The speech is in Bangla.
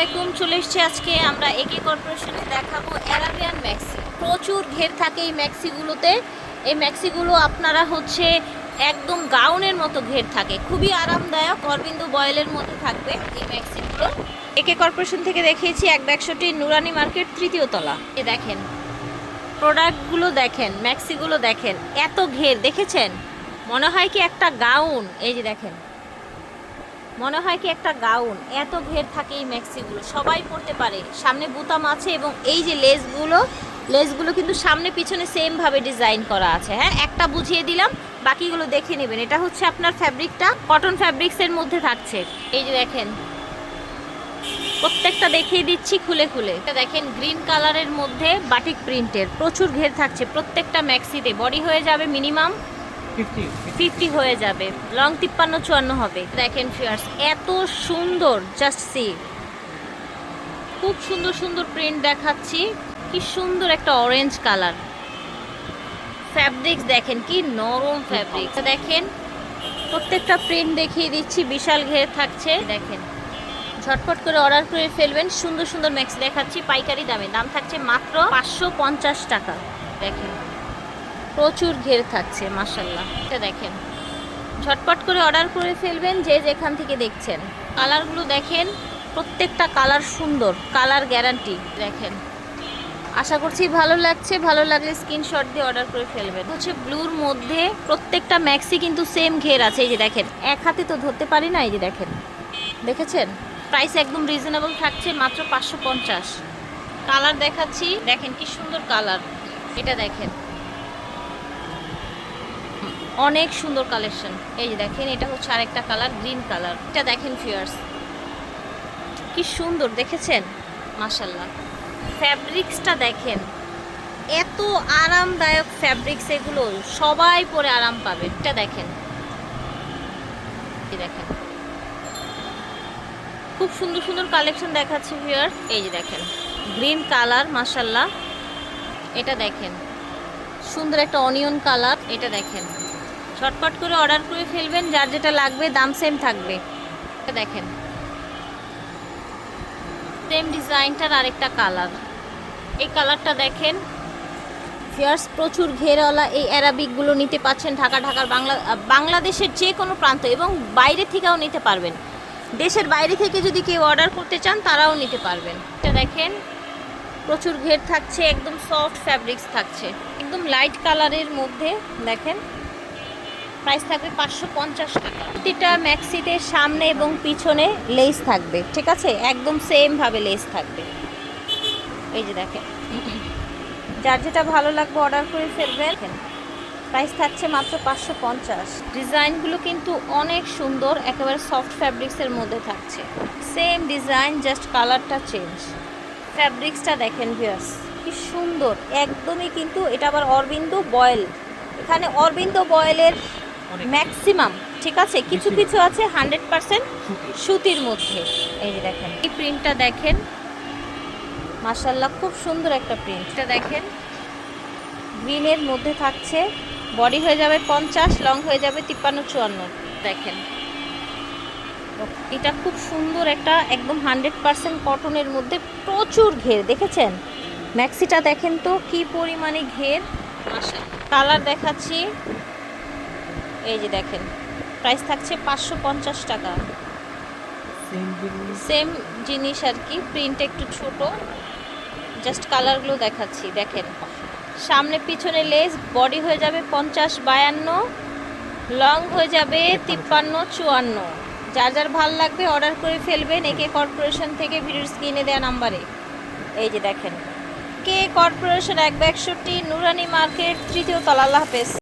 আলাইকুম, চলে এসেছি আজকে আমরা একে কর্পোরেশনে দেখাবো অ্যারাবিয়ান ম্যাক্সি। প্রচুর ঘের থাকে এই ম্যাক্সিগুলোতে। এই ম্যাক্সিগুলো আপনারা হচ্ছে একদম গাউনের মতো ঘের থাকে। খুবই আরামদায়ক, অরবিন্দু বয়েলের মধ্যে থাকবে এই ম্যাক্সিগুলো। একে কর্পোরেশন থেকে দেখিয়েছি, এক একশোটি নুরানি মার্কেট তৃতীয় তলা। এ দেখেন, প্রোডাক্টগুলো দেখেন, ম্যাক্সিগুলো দেখেন, এত ঘের, দেখেছেন? মনে হয় কি একটা গাউন। এই যে দেখেন মনে হয় কি একটা গাউন। এত ঘের থাকে এই ম্যাক্সিগুলো। সবাই পরতে পারে। সামনে বুতাম আছে এবং এই যে লেসগুলো লেসগুলো কিন্তু সামনে পিছনে সেম ভাবে ডিজাইন করা আছে। হ্যাঁ একটা বুঝিয়ে দিলাম, বাকিগুলো দেখে নেবেন। এটা হচ্ছে আপনার ফ্যাব্রিকটা কটন ফ্যাব্রিক্সের মধ্যে থাকছে। এই যে দেখেন। প্রত্যেকটা দেখিয়ে দিচ্ছি খুলে খুলে। এটা দেখেন গ্রিন কালারের মধ্যে বাটিক প্রিন্টের প্রচুর ঘের থাকছে। প্রত্যেকটা ম্যাক্সিতে বডি হয়ে যাবে মিনিমাম ফিফটি হয়ে যাবে। লং তিপ্পান্ন চুয়ান্ন হবে। দেখেন ফিয়ার্স এত সুন্দর জাস্ট সি খুব সুন্দর সুন্দর প্রিন্ট দেখাচ্ছি। কি সুন্দর একটা অরেঞ্জ কালার ফ্যাব্রিক্স দেখেন কি নরম ফ্যাব্রিক্স দেখেন প্রত্যেকটা প্রিন্ট দেখিয়ে দিচ্ছি বিশাল ঘের থাকছে। দেখেন ঝটপট করে অর্ডার করে ফেলবেন। সুন্দর সুন্দর ম্যাক্স দেখাচ্ছি পাইকারি দামে। দাম থাকছে মাত্র পাঁচশো পঞ্চাশ টাকা। দেখেন। প্রচুর ঘের থাকছে মাসাল্লাহ এটা দেখেন। ঝটপট করে অর্ডার করে ফেলবেন যে যেখান থেকে দেখছেন। কালারগুলো দেখেন, প্রত্যেকটা কালার সুন্দর, কালার গ্যারান্টি, দেখেন। আশা করছি ভালো লাগছে, ভালো লাগলে স্ক্রিনশট দিয়ে অর্ডার করে ফেলবেন। হচ্ছে ব্লুর মধ্যে প্রত্যেকটা ম্যাক্সি কিন্তু সেম ঘের আছে, এই যে দেখেন। এক হাতে তো ধরতে পারি না, এই যে দেখেন। দেখেছেন? প্রাইস একদম রিজনেবল থাকছে, মাত্র পাঁচশো পঞ্চাশ। কালার দেখাচ্ছি, দেখেন কি সুন্দর কালার। এটা দেখেন। অনেক সুন্দর কালেকশন এই যে দেখেন, এটা হচ্ছে আরেকটা কালার গ্রিন কালার এটা দেখেন ফিয়ার্স কি সুন্দর, দেখেছেন? মাশাল্লাহ ফ্যাব্রিক্সটা দেখেন, এত আরামদায়ক ফ্যাব্রিক্স এগুলো, সবাই পরে আরাম পাবে। এটা দেখেন দেখেন। খুব সুন্দর সুন্দর কালেকশন দেখাচ্ছি ভিউয়ার এই যে দেখেন গ্রিন কালার মাশাল্লাহ এটা দেখেন, সুন্দর একটা অনিয়ন কালার এটা দেখেন। ঝটপট করে অর্ডার করে ফেলবেন, যার যেটা লাগবে, দাম সেম থাকবে। দেখেন। সেম ডিজাইনটার আরেকটা কালার এই কালারটা দেখেন। ফিয়ার্স প্রচুর ঘেরওয়ালা এই অ্যারাবিকগুলো নিতে পাচ্ছেন ঢাকা, ঢাকার বাংলা বাংলাদেশের যে কোনো প্রান্ত এবং বাইরে থেকেও নিতে পারবেন। দেশের বাইরে থেকে যদি কেউ অর্ডার করতে চান, তারাও নিতে পারবেন। এটা দেখেন। প্রচুর ঘের থাকছে, একদম সফট ফ্যাব্রিক্স থাকছে। একদম লাইট কালারের মধ্যে, দেখেন। প্রাইস থাকবে পাঁচশো পঞ্চাশ টাকা। প্রতিটা ম্যাক্সিতে সামনে এবং পিছনে লেস থাকবে, ঠিক আছে? একদম সেমভাবে লেস থাকবে। এই যে দেখেন। যার যেটা ভালো লাগবে অর্ডার করে ফেলবেন। প্রাইস থাকছে মাত্র পাঁচশো পঞ্চাশ। ডিজাইনগুলো কিন্তু অনেক সুন্দর, একেবারে সফট ফ্যাব্রিক্সের মধ্যে থাকছে। সেম ডিজাইন জাস্ট কালারটা চেঞ্জ ফ্যাব্রিক্সটা দেখেন ভিউয়ার্স কি সুন্দর। একদমই কিন্তু এটা আবার অরবিন্দু বয়েল। এখানে অরবিন্দ বয়েলের ম্যাক্সিমাম ঠিক আছে? কিছু কিছু আছে হান্ড্রেড পার্সেন্ট সুতির। মধ্যে। এই যে দেখেন এই প্রিন্টটা দেখেন। মাসাল্লাহ খুব সুন্দর একটা প্রিন্টটা দেখেন গ্রিনের মধ্যে থাকছে। বডি হয়ে যাবে পঞ্চাশ লং হয়ে যাবে তিপ্পান্ন চুয়ান্ন। দেখেন। এটা খুব সুন্দর একটা একদম হান্ড্রেড পার্সেন্ট কটনের মধ্যে প্রচুর ঘের দেখেছেন? ম্যাক্সিটা দেখেন তো কি পরিমাণে ঘের। কালার দেখাচ্ছি। এই যে দেখেন প্রাইস থাকছে পাঁচশো পঞ্চাশ টাকা। সেম জিনিস? আর কি প্রিন্ট একটু ছোট। জাস্ট কালারগুলো দেখাচ্ছি দেখেন। সামনে পিছনে লেস বডি হয়ে যাবে পঞ্চাশ বায়ান্ন লং হয়ে যাবে তিপ্পান্ন চুয়ান্ন। যার যার ভালো লাগবে অর্ডার করে ফেলবেন একে কর্পোরেশন থেকে ভিডিওর স্ক্রিনে দেওয়া নাম্বারে এই যে দেখেন কে কর্পোরেশন এক একষট্টি নুরানি মার্কেট তৃতীয় তলা। আল্লাহ হাফেজ।